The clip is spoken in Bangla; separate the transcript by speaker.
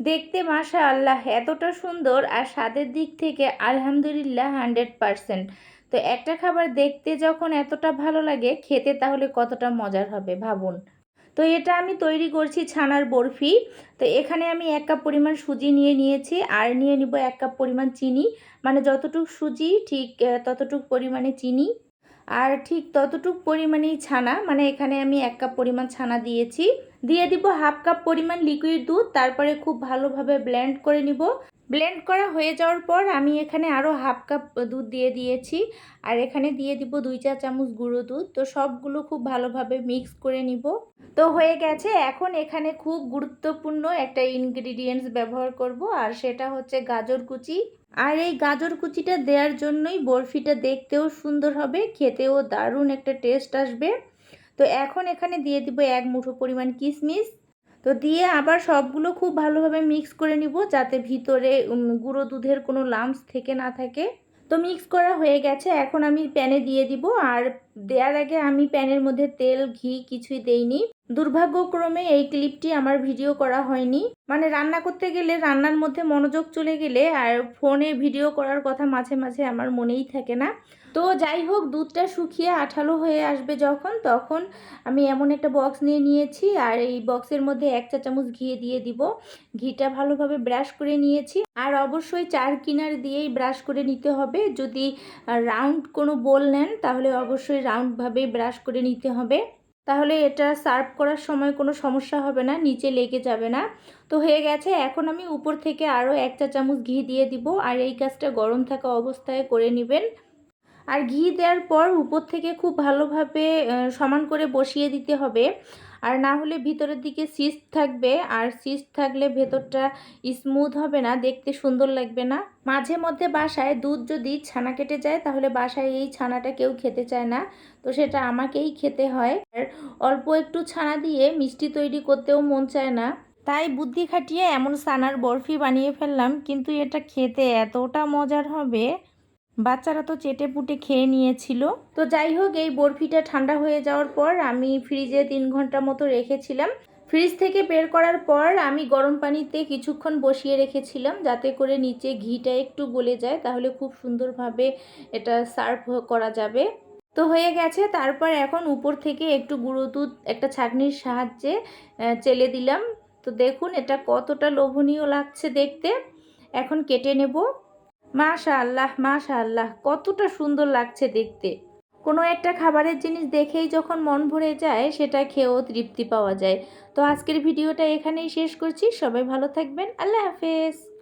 Speaker 1: দেখতে মাশা আল্লাহ এতটা সুন্দর আর স্বাদের দিক থেকে আলহামদুলিল্লাহ হান্ড্রেড পারসেন্ট। তো একটা খাবার দেখতে যখন এতটা ভালো লাগে, খেতে তাহলে কতটা মজার হবে ভাবুন। তো এটা আমি তৈরি করছি ছানার বরফি। তো এখানে আমি এক কাপ পরিমাণ সুজি নিয়ে নিয়েছি আর নিয়ে নিব এক কাপ পরিমাণ চিনি। মানে যতটুক সুজি ঠিক ততটুক পরিমাণে চিনি। আর ঠিক ততটুক পরিমাণেই ছানা মানে এখানে আমি এক কাপ পরিমাণ ছানা দিয়েছি। দিয়ে দিব হাফ কাপ পরিমাণ লিকুইড দুধ, তারপরে খুব ভালোভাবে ব্লেন্ড করে নিব। ব্লেন্ড করা হয়ে যাওয়ার পর আমি এখানে আরও হাফ কাপ দুধ দিয়ে দিয়েছি। আর এখানে দিয়ে দিব দুই চা চামচ গুঁড়ো দুধ। তো সবগুলো খুব ভালোভাবে মিক্স করে নিব। তো হয়ে গেছে, এখন এখানে খুব গুরুত্বপূর্ণ একটা ইনগ্রিডিয়েন্টস ব্যবহার করব। আর সেটা হচ্ছে গাজর কুচি। আর এই গাজর কুচিটা দেওয়ার জন্যই বরফিটা দেখতেও সুন্দর হবে, খেতেও দারুণ একটা টেস্ট আসবে। তো এখন এখানে দিয়ে দিব এক মুঠো পরিমাণ কিশমিশ তো দিয়ে আবার সবগুলো খুব ভালোভাবে মিক্স করে নিব যাতে ভিতরে গুঁড়ো দুধের কোনো লাম্পস থেকে না থাকে। তো মিক্স করা হয়ে গেছে, এখন আমি প্যানে দিয়ে দিব। আর দেওয়ার আগে আমি প্যানের মধ্যে তেল, ঘি কিছুই দেইনি। দুর্ভাগ্যক্রমে এই ক্লিপটি আমার ভিডিও করা হয়নি। মানে রান্না করতে গেলে, রান্নার মধ্যে মনোযোগ চলে গেলে আর ফোনে ভিডিও করার কথা মাঝে মাঝে আমার মনেই থাকে না। তো যাই হোক, দুধটা শুকিয়ে আঠালো হয়ে আসবে যখন, তখন আমি এমন একটা বক্স নিয়ে নিয়েছি আর এই বক্সের মধ্যে এক চা চামচ ঘি দিয়ে দিব। ঘিটা ভালোভাবে ব্রাশ করে নিয়েছি আর অবশ্যই চার কিনার দিয়েই ব্রাশ করে নিতে হবে। যদি রাউন্ড কোনো বোল নেন, তাহলে অবশ্যই রাউন্ডভাবেই ব্রাশ করে নিতে হবে। তাহলে এটা সার্ভ করার সময় কোনো সমস্যা হবে না, নিচে লেগে যাবে না। তো হয়ে গেছে, এখন আমি উপর থেকে আরও এক চা চামচ ঘি দিয়ে দিব, আর এই কাজটা গরম থাকা অবস্থায় করে নেবেন। আর ঘি দেওয়ার পর উপর থেকে খুব ভালোভাবে সমান করে বসিয়ে দিতে হবে। আর না হলে ভিতরের দিকে সিস্ট থাকবে। আর সিস্ট থাকলে ভেতরটা স্মুথ হবে না, দেখতে সুন্দর লাগবে না। মাঝে মধ্যে বাসায় দুধ যদি ছানা কেটে যায়, তাহলে বাসায় এই ছানাটা কেউ খেতে চায় না। তো সেটা আমাকেই খেতে হয়। আর অল্প একটু ছানা দিয়ে মিষ্টি তৈরি করতেও মন চায় না। তাই বুদ্ধি খাটিয়ে এমন সানার বরফি বানিয়ে ফেললাম, কিন্তু এটা খেতে এতটা মজার হবে। বাচ্চারা তো চেটে পুটে খেয়ে নিয়েছিল। তো যাই হোক, এই বরফিটা ঠান্ডা হয়ে যাওয়ার পর আমি ফ্রিজে তিন ঘণ্টা মতো রেখেছিলাম। ফ্রিজ থেকে বের করার পর আমি গরম পানিতে কিছুক্ষণ বসিয়ে রেখেছিলাম, যাতে করে নিচে ঘিটা একটু গলে যায়, তাহলে খুব সুন্দরভাবে এটা সার্ভ করা যাবে। তো হয়ে গেছে, তারপর এখন উপর থেকে একটু গুঁড়ো দুধ, একটা ছাঁকনির সাহায্যে চেলে দিলাম। তো দেখুন, এটা কতটা লোভনীয় লাগছে দেখতে। এখন কেটে নেব। মাশা আল্লাহ মাশা আল্লাহ কতটা সুন্দর লাগছে দেখতে। কোনো একটা খাবারের জিনিস দেখেই যখন মন ভরে যায়, সেটা খেয়েও তৃপ্তি পাওয়া যায়। তো আজকের ভিডিওটা এখানেই শেষ করছি। সবাই ভালো থাকবেন। আল্লাহ হাফেজ।